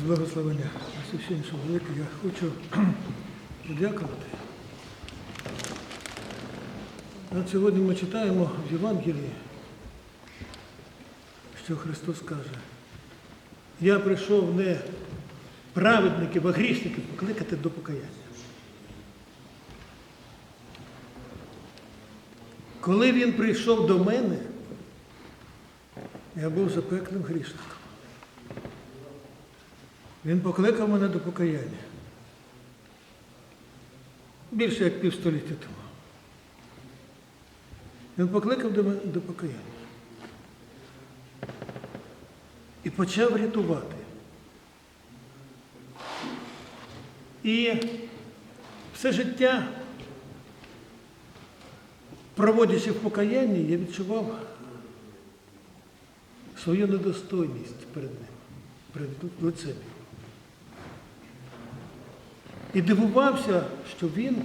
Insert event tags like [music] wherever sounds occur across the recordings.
З благословення священнішого велика я хочу [clears throat] подякувати. От сьогодні ми читаємо в Євангелії, що Христос каже, я прийшов не праведників, а грішників покликати до покаяння. Коли він прийшов до мене, я був запеклим грішником. Він покликав мене до покаяння. Більше як півстоліття тому. Він покликав до мене до покаяння. І почав рятувати. І все життя, проводячи в покаянні, я відчував свою недостойність перед ним, перед лицем. І дивувався, що він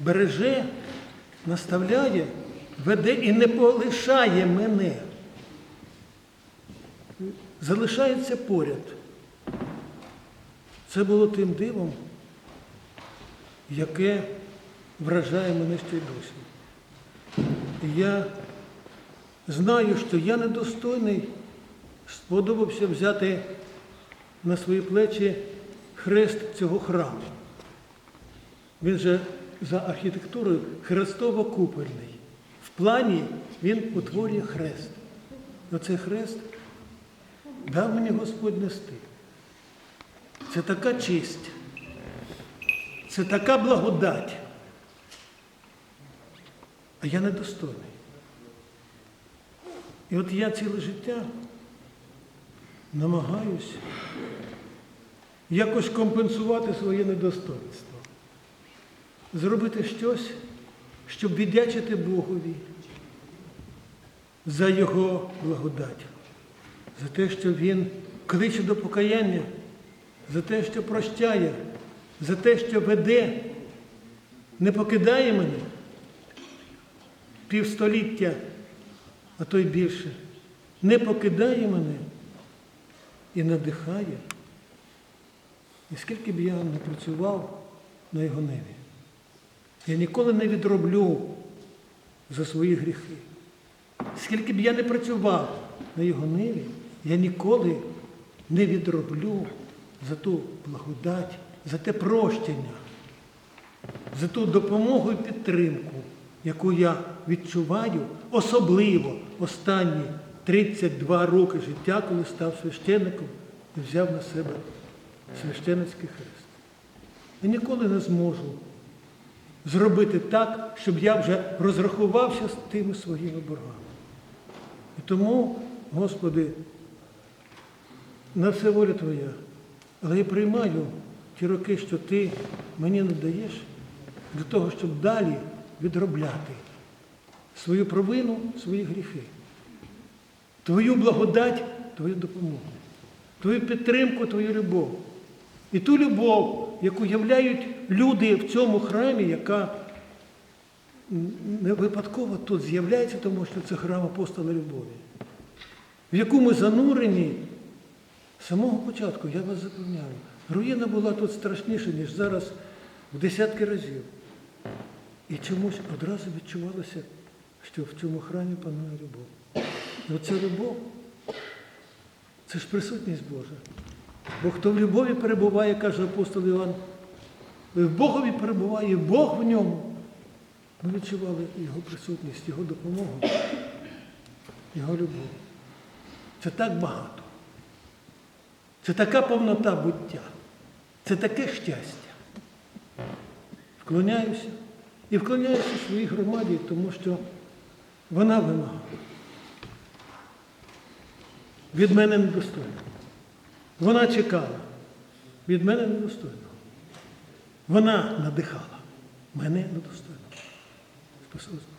береже, наставляє, веде і не полишає мене. Залишається поряд. Це було тим дивом, яке вражає мене ще й досі. Я знаю, що я недостойний, сподобався взяти на свої плечі хрест цього храму. Він же за архітектурою хрестово-купольний. В плані він утворює хрест. Оцей хрест дав мені Господь нести. Це така честь, це така благодать. А я недостойний. І от я ціле життя намагаюсь якось компенсувати своє недостоинство. Зробити щось, щоб віддячити Богові за Його благодать, за те, що Він кличе до покаяння, за те, що прощає, за те, що веде, не покидає мене півстоліття, а то й більше, не покидає мене і надихає. І скільки б я не працював на його небі, я ніколи не відроблю за свої гріхи. Скільки б я не працював на його ниві, я ніколи не відроблю за ту благодать, за те прощення, за ту допомогу і підтримку, яку я відчуваю, особливо останні 32 роки життя, коли став священником і взяв на себе священицький хрест. Я ніколи не зможу зробити так, щоб я вже розрахувався з тими своїми боргами. І тому, Господи, на все воля Твоя, але я приймаю ті роки, що Ти мені надаєш для того, щоб далі відробляти свою провину, свої гріхи, Твою благодать, Твою допомогу, Твою підтримку, Твою любов. І ту любов, яку являють люди в цьому храмі, яка не випадково тут з'являється, тому що це храм апостола любові, в яку ми занурені з самого початку, я вас запевняю, руїна була тут страшніша, ніж зараз в десятки разів. І чомусь одразу відчувалося, що в цьому храмі панує любов. Оця любов це ж присутність Божа. Бо хто в любові перебуває, каже апостол Іван, в Богові перебуває, Бог в ньому. Ми відчували Його присутність, Його допомогу, Його любов. Це так багато. Це така повнота буття. Це таке щастя. Вклоняюся і вклоняюся своїй громаді, тому що вона вимагає. Від мене недостойно. Вона чекала. Від мене недостойно. Вона надихала. Мене недостойно. Спасибо.